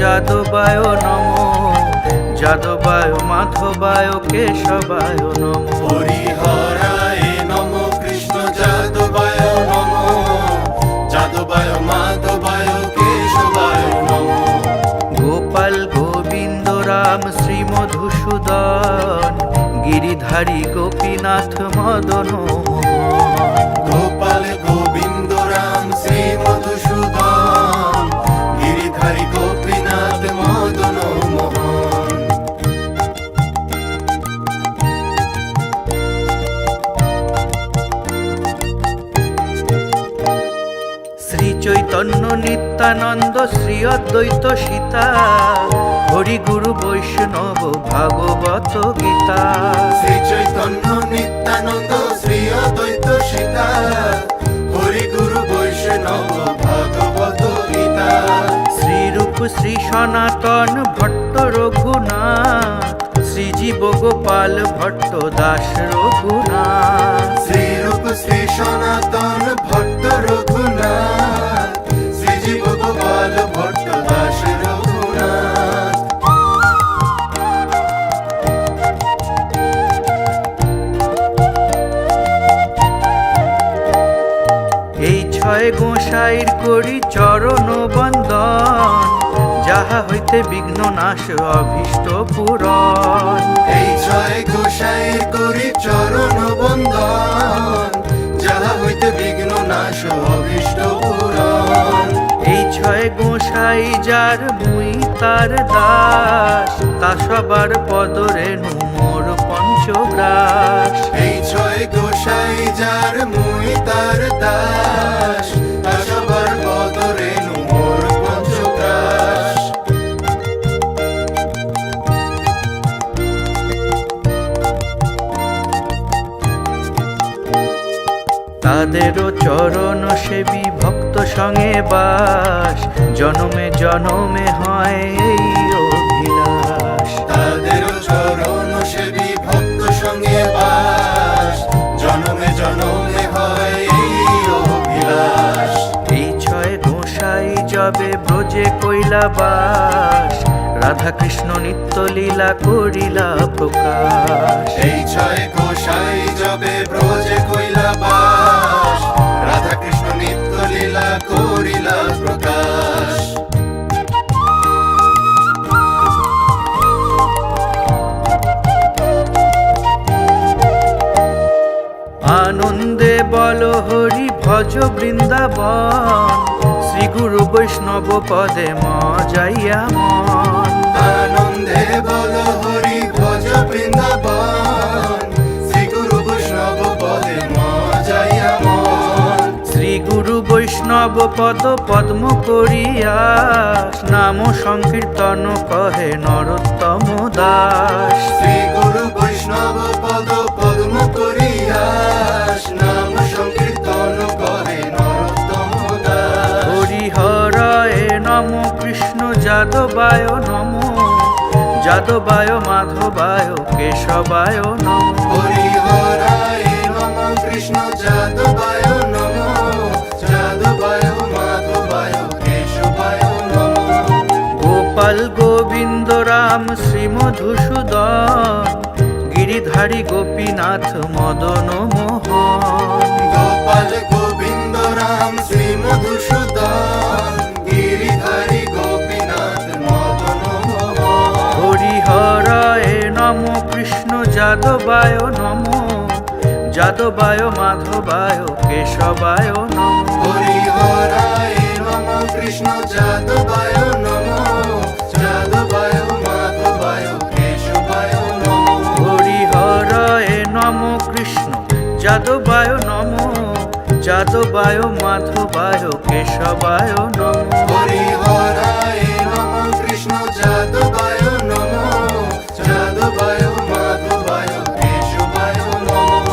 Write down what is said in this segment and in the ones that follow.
যাদবায় নম যাদবায় মাধবায় কেশবায় নম। হরিহরায় নম কৃষ্ণ যাদবায় নম যাদবায় মাধবায় কেশবায় নম। গোপাল গোবিন্দ রাম শ্রী মধুসূদন গিরিধারী গোপীনাথ মদন চৈতন্য নিত্যানন্দ শ্রী অদ্বৈত সীতা। হরি গুরু বৈষ্ণব ভাগবত গীতা। শ্রী চৈতন্য নিত্যানন্দ শ্রী অদ্বৈত সীতা। হরি গুরু বৈষ্ণব ভাগবত গীতা। শ্রীরূপ শ্রী সনাতন ভট্ট রঘুনাথ। শ্রীজীব গোপাল ভট্ট দাস রঘুনাথ। শ্রীরূপ শ্রী সনাতন ছয় গোসাইর করি চরণ বন্দন, যাহা হইতে বিঘ্ন নাশ, অভীষ্ট পুর এই ছয় গোসাইর করি চরণ বন্দন, যাহা হইতে বিঘ্ন নাশ, অভীষ্ট ছয় গোসাই যার মুই তার দাস? তা সবার পদরে মোর পঞ্চগ্রাস। এই ছয় গোসাই যার মুই তার দাস। তাদেরও চরণ সেবী ভক্ত সঙ্গে বাস। জনমে জনমে হয় এই অভিলাষ। তাদের চরণ সেবী ভক্ত সঙ্গে বাস। জনমে জনমে হয় এই অভিলাষ। এই ছয় গোসাই যবে ব্রজে কইলা বাস। রাধা কৃষ্ণ নিত্য লীলা করিলা প্রকাশ। এই ছয় গোসাই যবে ব্রজে কইলা বাস। করিলা প্রকাশ। আনন্দে বল হরি ভজ বৃন্দাবন, শ্রী গুরু বৈষ্ণব পদে মজাইয়া মন। আনন্দে বল হরি ভজ বৃন্দাবন বৈষ্ণব পদ পদ্ম করিয়া নাম সংকীর্তন কহে নরোত্তম দাস। শ্রী গুরু বৈষ্ণব পদ পদ্ম করিয়াস নাম সংকীর্তন করে নরোত্তম দাস। হরিহরায় নম কৃষ্ণ যাদবায় নম যাদবায় মাধবায় কেশবায় নম। হরিহরায় নম কৃষ্ণ যাদবায় শ্রী মধুসূদন গিরিধারী গোপীনাথ মদন মোহন। গোপাল গোবিন্দ রাম শ্রী মধুসূদন গিরিধারী গোপীনাথ মদন মোহন। হরিহরায় নম কৃষ্ণ যাদবায় নম যাদবায় মাধবায় কেশবায় নম। হরিহরায় নম কৃষ্ণ যাদবায় যাদবায় মাধবায় কেশবায় নম। হরিহরায় নম কৃষ্ণ যাদবায় নম। যাদবায় মাধবায় কেশবায় নম।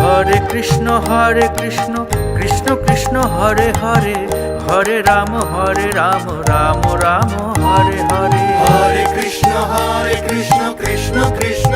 হরে কৃষ্ণ হরে কৃষ্ণ কৃষ্ণ কৃষ্ণ হরে হরে। হরে রাম হরে রাম রাম রাম হরে হরে। হরে কৃষ্ণ হরে কৃষ্ণ কৃষ্ণ কৃষ্ণ।